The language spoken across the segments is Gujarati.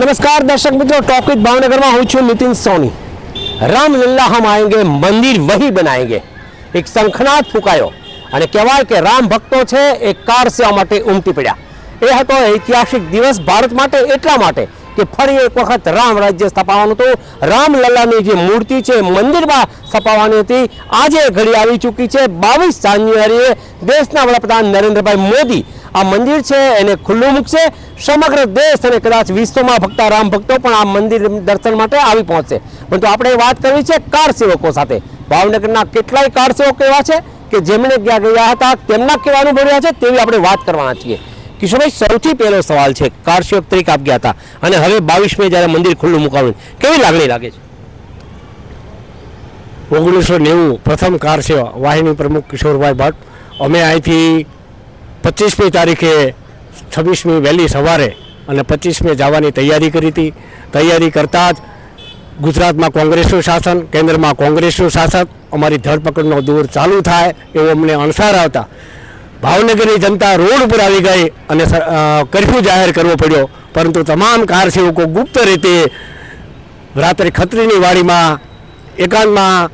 નમસ્કાર, દર્શક મિત્રો ટોપિક ભાવનગરમાં હું છું નીતિન સોની. રામલીલા હમ આएंगे મંદિર વહી બનાએંગે એક શંખનાદ ફૂંકાયો અને કહેવાય કે રામ ભક્તો છે એ કાર કારસ્યા માટે ઉમટી પડ્યા. એ હતો ઐતિહાસિક દિવસ ભારત માટે, એટલા માટે કે ફરી એક વખત રામ રાજ્ય સ્થપાવાનું હતું. રામલલ્લાની જે મૂર્તિ છે મંદિરમાં સ્થપાવાની હતી. આજે ઘડી આવી ચૂકી છે. બાવીસ જાન્યુઆરીએ દેશના વડાપ્રધાન નરેન્દ્રભાઈ મોદી આ મંદિર છે, એને ખુલ્લું મૂકશે. સમગ્ર દેશ અને કદાચ વિશ્વમાં ભક્તા, રામ ભક્તો પણ આ મંદિર દર્શન માટે આવી પહોંચશે. પરંતુ આપણે વાત કરવી છે કાર સેવકો સાથે. ભાવનગરના કેટલાય કાર સેવકો એવા છે કે જેમણે ત્યાં ગયા હતા, તેમના કેવા અનુભવ રહ્યા છે તેવી આપણે વાત કરવાના છીએ. કિશોરભાઈ, સૌથી પહેલો સવાલ છે, કાર સેવક તરીકે આપ ગયા હતા અને હવે બાવીસમે જ્યારે મંદિર ખુલ્લું મુકાવ્યું, કેવી લાગણી લાગે છે? ઓગણીસો નેવું પ્રથમ કાર સેવા, વાહિની પ્રમુખ કિશોરભાઈ ભટ્ટ. અમે અહીંથી પચીસમી તારીખે છવ્વીસમી વહેલી સવારે અને પચીસમી જવાની તૈયારી કરી હતી. તૈયારી કરતાં જ ગુજરાતમાં કોંગ્રેસનું શાસન, કેન્દ્રમાં કોંગ્રેસનું શાસન, અમારી ધરપકડનો દૂર ચાલુ થાય એવો અમને અણસાર આવતા. ભાવનગરની જનતા રોડ ઉપર આવી ગઈ અને કર્ફ્યુ જાહેર કરવો પડ્યો. પરંતુ તમામ કાર સેવકો ગુપ્ત રીતે રાત્રે ખત્રીની વાડીમાં એકાંતમાં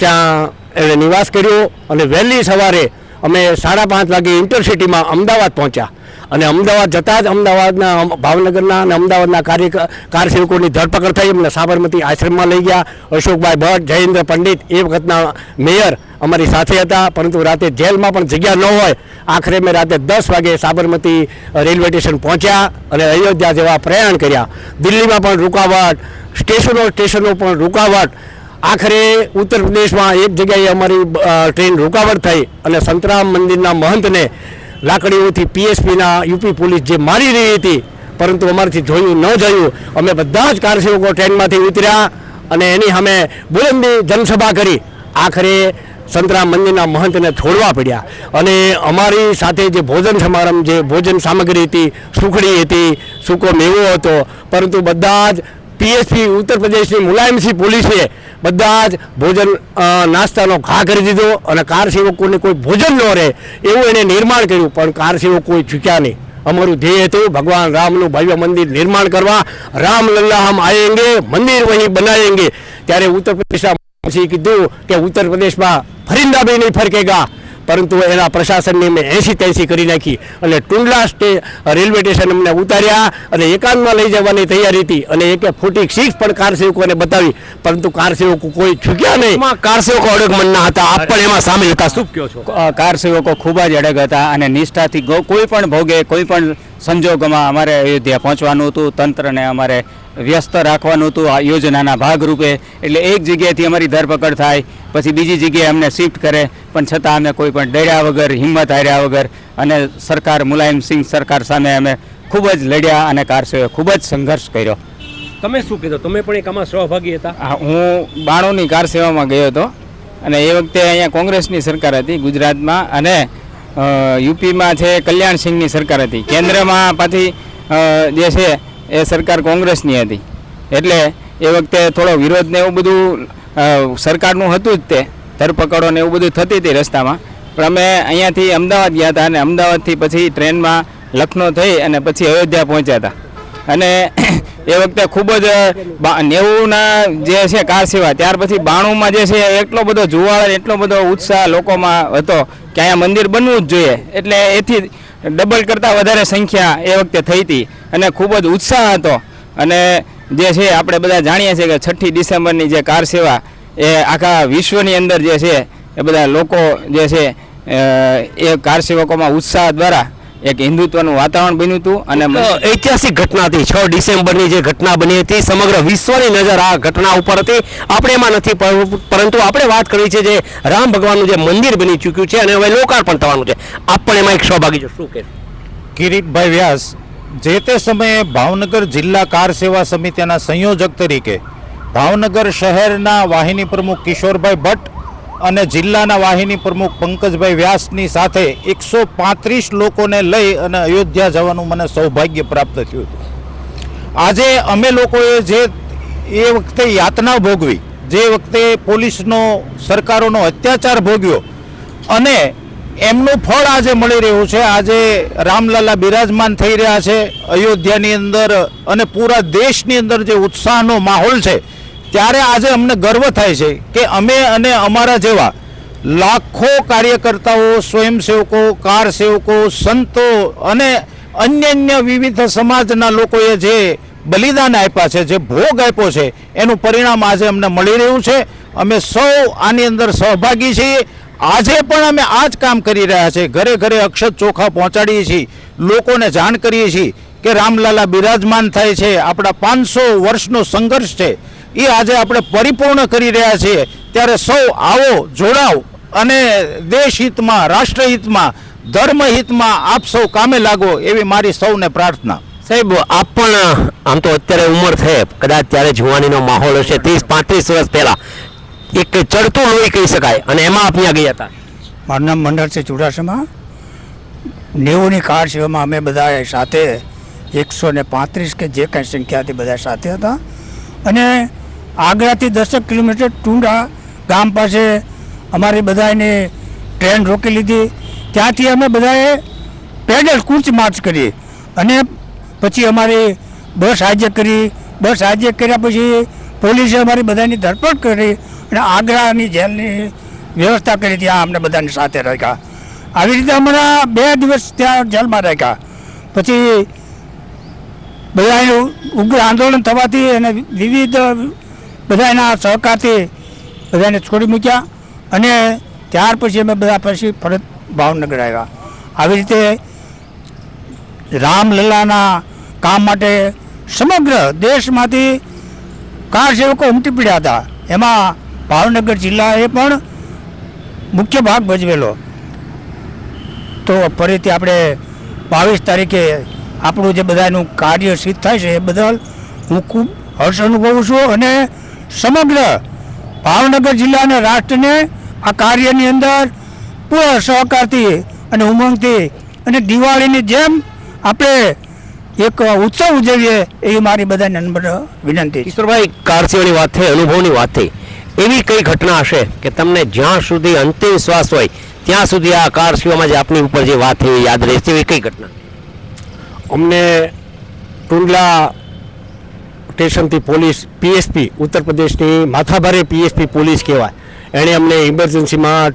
ત્યાં એણે નિવાસ કર્યો અને વહેલી સવારે અમે સાડા પાંચ વાગે ઇન્ટરસિટીમાં અમદાવાદ પહોંચ્યા. અને અમદાવાદ જતાં જ અમદાવાદના ભાવનગરના અને અમદાવાદના કાર્ય કાર સેવકોની ધરપકડ થઈ. અમને સાબરમતી આશ્રમમાં લઈ ગયા. અશોકભાઈ ભટ્ટ, જયેન્દ્ર પંડિત એ વખતના મેયર અમારી સાથે હતા. પરંતુ રાતે જેલમાં પણ જગ્યા ન હોય. આખરે મેં રાતે દસ વાગે સાબરમતી રેલવે સ્ટેશન પહોંચ્યા અને અયોધ્યા જેવા પ્રયાણ કર્યા. દિલ્હીમાં પણ રૂકાવટ, સ્ટેશનો સ્ટેશનો પણ રૂકાવટ. આખરે ઉત્તર પ્રદેશમાં એક જગ્યાએ અમારી ટ્રેન રૂકાવટ થઈ અને સંતરામ મંદિરના મહંતને લાકડીઓથી પીએસપીના યુપી પોલીસ જે મારી રહી હતી, પરંતુ અમારાથી જોયું ન જોયું, અમે બધા જ કારસેવકો ટ્રેનમાંથી ઉતર્યા અને એની સામે બુલંદી જનસભા કરી. આખરે સંતરામ મંદિરના મહંતને છોડવા પડ્યા. અને અમારી સાથે જે ભોજન સમારંભ, જે ભોજન સામગ્રી હતી, સુખડી હતી, સૂકો મેવો હતો, પરંતુ બધા જ પીએસપી, ઉત્તર પ્રદેશની મુલાયમસિંહ પોલીસે બધા જ ભોજન નાસ્તાનો ઘા કરી દીધો અને કાર સેવકોને કોઈ ભોજન ન રહે એવું એને નિર્માણ કર્યું, પણ કાર સેવકો ચૂક્યા નહીં. અમારું ધ્યેય હતું ભગવાન રામનું ભવ્ય મંદિર નિર્માણ કરવા. રામ લલ્લા હમ આએંગે મંદિર વહીં બનાવેંગે ત્યારે ઉત્તર પ્રદેશના કીધું કે ઉત્તર પ્રદેશમાં ફરિંદા નહીં ફરકેગા. પરંતુ એના પ્રશાસનની મેં એસી તેસી કરી નાખી અને ટુંડલા સ્ટે રેલવે સ્ટેશન અમને ઉતાર્યા અને એકાંતમાં લઈ જવાની તૈયારી હતી અને એકે ફૂટી સિક્સ પણ કાર સેવકોને બતાવી. પરંતુ કાર સેવકો કોઈ ચૂક્યા નહીં. એમાં કાર સેવકો અડગ મનના હતા. આપ પણ એમાં સામેલ હતા. શું કહો છો? કાર સેવકો ખૂબ જ અડગ હતા અને નિષ્ઠાથી કોઈ પણ ભોગે કોઈ પણ સંજોગોમાં અમારે અયોધ્યા પહોંચવાનું હતું તંત્રને અમારે વ્યસ્ત રાખવાનું હતું આ યોજનાના ભાગરૂપે. એટલે એક જગ્યાએથી અમારી ધરપકડ થાય પછી બીજી જગ્યાએ અમને શિફ્ટ કરે પણ છતાં અમે કોઈ પણ ડર્યા વગર હિંમત હાર્યા વગર અને સરકાર મુલાયમસિંહ સરકાર સામે અમે ખૂબ જ લડ્યા અને કાર સેવકે ખૂબ જ સંઘર્ષ કર્યો. તમે શું કીધો તમે પણ એક આમાં સહભાગી હતા? હા, હું બાણોની કાર સેવામાં ગયો હતો અને એ વખતે અહીંયા કોંગ્રેસની સરકાર હતી ગુજરાતમાં અને યુપીમાં છે કલ્યાણસિંહની સરકાર હતી. કેન્દ્રમાં પાછી જે છે એ સરકાર કોંગ્રેસની હતી. એટલે એ વખતે થોડો વિરોધ ને એવું બધું સરકારનું હતું જ તે. ધરપકડો ને એવું બધું થતી હતી રસ્તામાં. પણ અમે અહીંયાથી અમદાવાદ ગયા હતા અને અમદાવાદથી પછી ટ્રેનમાં લખનૌ થઈ અને પછી અયોધ્યા પહોંચ્યા હતા. અને એ વખતે ખૂબ જ નેવુંના જે છે કાર સેવા, ત્યાર પછી બાણુંમાં જે છે એટલો બધો જુવાળ એટલો બધો ઉત્સાહ લોકોમાં હતો કે અહીંયા મંદિર બનવું જ જોઈએ. એટલે એથી ડબલ કરતાં વધારે સંખ્યા એ વખતે થઈ હતી અને ખૂબ જ ઉત્સાહ હતો. અને જે છે આપણે બધા જાણીએ છીએ કે છઠ્ઠી ડિસેમ્બરની જે કાર સેવા એ આખા વિશ્વની અંદર જે છે એ બધા લોકો જે છે એ કાર સેવકોમાં ઉત્સાહ દ્વારા એક હિન્દુત્વનું વાતાવરણ બન્યું હતું અને ઐતિહાસિક ઘટના હતી છ ડિસેમ્બરની જે ઘટના બની હતી સમગ્ર વિશ્વની નજર આ ઘટના ઉપર હતી. આપણે એમાં નથી પર- પરંતુ આપણે વાત કરી છે જે રામ ભગવાનનું જે મંદિર બની ચૂક્યું છે અને હવે લોકાર્પણ થવાનું છે. આપ પણ એમાં એક સહભાગી છો. શું કે કિરીટભાઈ વ્યાસ જે તે સમયે ભાવનગર જિલ્લા કાર સેવા સમિતિના સંયોજક તરીકે ભાવનગર શહેરના વાહિની પ્રમુખ કિશોરભાઈ ભટ્ટ અને જિલ્લાના વાહિની પ્રમુખ પંકજભાઈ વ્યાસની સાથે એકસો પાંત્રીસ લોકોને લઈ અને અયોધ્યા જવાનું મને સૌભાગ્ય પ્રાપ્ત થયું હતું. આજે અમે લોકોએ જે એ વખતે યાતના ભોગવી, જે વખતે પોલીસનો, સરકારોનો અત્યાચાર ભોગ્યો અને એમનું ફળ આજે મળી રહ્યું છે. આજે રામલલા બિરાજમાન થઈ રહ્યા છે અયોધ્યાની અંદર અને પૂરા દેશની અંદર જે ઉત્સાહનો માહોલ છે, ત્યારે આજે અમને ગર્વ થાય છે કે અમે અને અમારા જેવા લાખો કાર્યકર્તાઓ, સ્વયંસેવકો કાર સેવકો સંતો અને અન્ય અન્ય વિવિધ સમાજના લોકોએ જે બલિદાન આપ્યા છે, જે ભોગ આપ્યો છે, એનું પરિણામ આજે અમને મળી રહ્યું છે. અમે સૌ આની અંદર સહભાગી છીએ. આજે પણ અમે આ જ કામ કરી રહ્યા છીએ. ઘરે ઘરે અક્ષત ચોખા પહોંચાડીએ છીએ. લોકોને જાણ કરીએ છીએ કે રામલાલા બિરાજમાન થાય છે. આપણા પાંચસો વર્ષનો સંઘર્ષ છે. એ આજે આપણે પરિપૂર્ણ કરી રહ્યા છીએ. ત્યારે સૌ આવો, જોડાવ અને દેશ હિતમાં રાષ્ટ્રહિતમાં, ધર્મહિતમાં આપ સૌ કામે લાગો એવી મારી સૌને પ્રાર્થના. સાહેબ, આપ પણ આમ તો અત્યારે ઉંમર છે. કદાચ ત્યારે જુવાનીનો માહોલ હશે. ત્રીસ પાંત્રીસ વર્ષ પહેલા. એક ચડતું લોહી કહી શકાય અને એમાં આપ ગયા હતા. મારું નામ મંડળ છે ચુડાસમા. નેવુંની કાર સેવામાં અમે બધા સાથે એકસો ને પાંત્રીસ કે જે કાંઈ સંખ્યા હતી બધા સાથે હતા. અને આગ્રાથી દસેક કિલોમીટર ટુંડા ગામ પાસે અમારી બધાને ટ્રેન રોકી લીધી. ત્યાંથી અમે બધાએ પેડલ કૂચ માર્ચ કરી અને પછી અમારી બસ હાજર કરી. બસ હાજર કર્યા પછી પોલીસે અમારી બધાની ધરપકડ કરી અને આગ્રાની જેલની વ્યવસ્થા કરી ત્યાં અમને બધાને સાથે રાખ્યા. આવી રીતે અમારા બે દિવસ ત્યાં જેલમાં રાખ્યા. પછી બધાનું ઉગ્ર આંદોલન થવાથી અને વિવિધ બધાના સહકારથી બધાને છોડી મૂક્યા અને ત્યાર પછી અમે બધા પછી ફરત ભાવનગર આવ્યા. આવી રીતે રામલલ્લાના કામ માટે સમગ્ર દેશમાંથી કાર સેવકો ઉમટી પડ્યા હતા. એમાં ભાવનગર જિલ્લાએ પણ મુખ્ય ભાગ ભજવેલો. તો ફરીથી આપણે બાવીસ તારીખે આપણું જે બધાનું કાર્ય સિદ્ધ થાય છે એ બદલ હું ખૂબ હર્ષ અનુભવું છું અને સમગ્ર ભાવનગર જિલ્લાના રાષ્ટ્રને આ કાર્યની અંદર પૂર્ણ સહકારથી અને ઉમંગથી અને દિવાળીની જેમ આપણે એક ઉત્સવ ઉજવીએ એવી મારી બધાને નમ્ર વિનંતી કિશોરભાઈ, કારસીઓની વાત થઈ, અનુભવની વાત થઈ. એવી કઈ ઘટના હશે કે તમને જ્યાં સુધી અંતિમ શ્વાસ હોય, ત્યાં સુધી આ કાર કારસીઓમાં જે આપની ઉપર જે વાત થઈ, યાદ રહેશે, એવી કઈ ઘટના? અમને ટુંડલા સ્ટેશનથી પોલીસ, પીએસપી ઉત્તર પ્રદેશની માથાભારે પીએસપી પોલીસ કહેવાય. એણે અમને ઇમરજન્સીમાં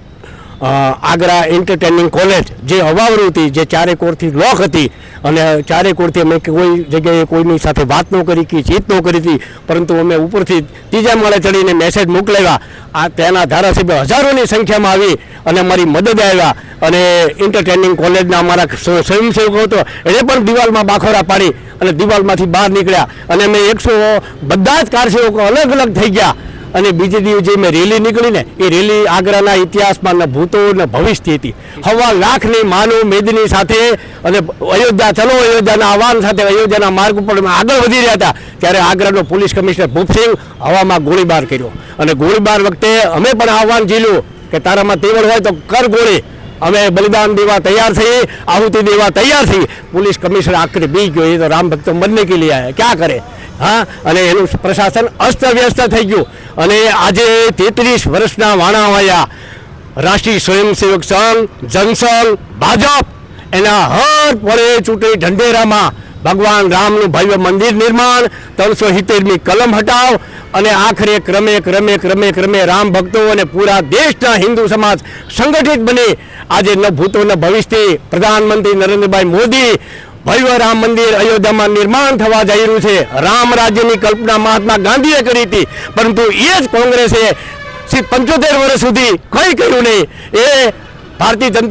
આગ્રા એન્ટરટેનિંગ કોલેજ જે અવાવરું હતી, જે ચારે કોરથી લોક હતી અને ચારે કોરથી અમે કોઈ જગ્યાએ કોઈની સાથે વાત ન કરી, કે ચીત ન કરી હતી, પરંતુ અમે ઉપરથી ત્રીજા માળે ચડીને મેસેજ મોકલાવ્યા. આ તેના ધારાસભ્ય હજારોની સંખ્યામાં આવી અને અમારી મદદ આવ્યા. અને એન્ટરટેનિંગ કોલેજના અમારા સ્વ- સ્વયંસેવકો હતો એણે પણ દિવાલમાં બાખોરા પાડી અને દિવાલમાંથી બહાર નીકળ્યા. અને અમે એકસો બધા જ કારસેવકો અલગ અલગ થઈ ગયા. અને બીજે દિવસે જે મેં રેલી નીકળી ને, એ રેલી આગ્રાના ઇતિહાસમાં ભૂતો, ને ભવિષ્ય હતી. હવા લાખની માનવ મેદની સાથે અને અયોધ્યા, ચલો અયોધ્યાના આહવાન સાથે અયોધ્યાના માર્ગ ઉપર આગળ વધી રહ્યા હતા, ત્યારે આગ્રાનો પોલીસ કમિશનર ભૂપસિંહ હવામાં ગોળીબાર કર્યો. અને ગોળીબાર વખતે અમે પણ આહવાન ઝીલ્યું કે તારામાં તેવડ હોય તો કર ગોળી. અમે બલિદાન દેવા તૈયાર થઈ આહુતિ દેવા તૈયાર થઈ પોલીસ કમિશનર આખરે બી ગયો એ તો રામ ભક્તો બંને કે લઈ આવ્યા ક્યાં કરે? હા? અને એનું પ્રશાસન અસ્તવ્યસ્ત થઈ ગયું. અને આજે તેત્રીસ વર્ષના વાણાવાયા રાષ્ટ્રીય સ્વયંસેવક સંઘ, જનસંઘ, ભાજપ, એના હર પળે ચૂંટણી ઢંઢેરામાં ભગવાન રામનું ભવ્ય મંદિર નિર્માણ, ત્રણસો સિત્તેરમી કલમ હટાવ અને આખરે ક્રમે ક્રમે ક્રમે ક્રમે રામ ભક્તો અને પૂરા દેશના હિન્દુ સમાજ સંગઠિત બની. આજે ન ભવિષ્યથી પ્રધાનમંત્રી નરેન્દ્રભાઈ મોદી ભવ્ય રામ મંદિર અયોધ્યામાં નિર્માણ થવા જઈ રહ્યું છે. રામ રાજ્યની કલ્પના મહાત્મા ગાંધીએ કરી હતી, પરંતુ એ જ કોંગ્રેસે પંચોતેર વર્ષ સુધી કંઈ કર્યું નહીં. એ ભારતીય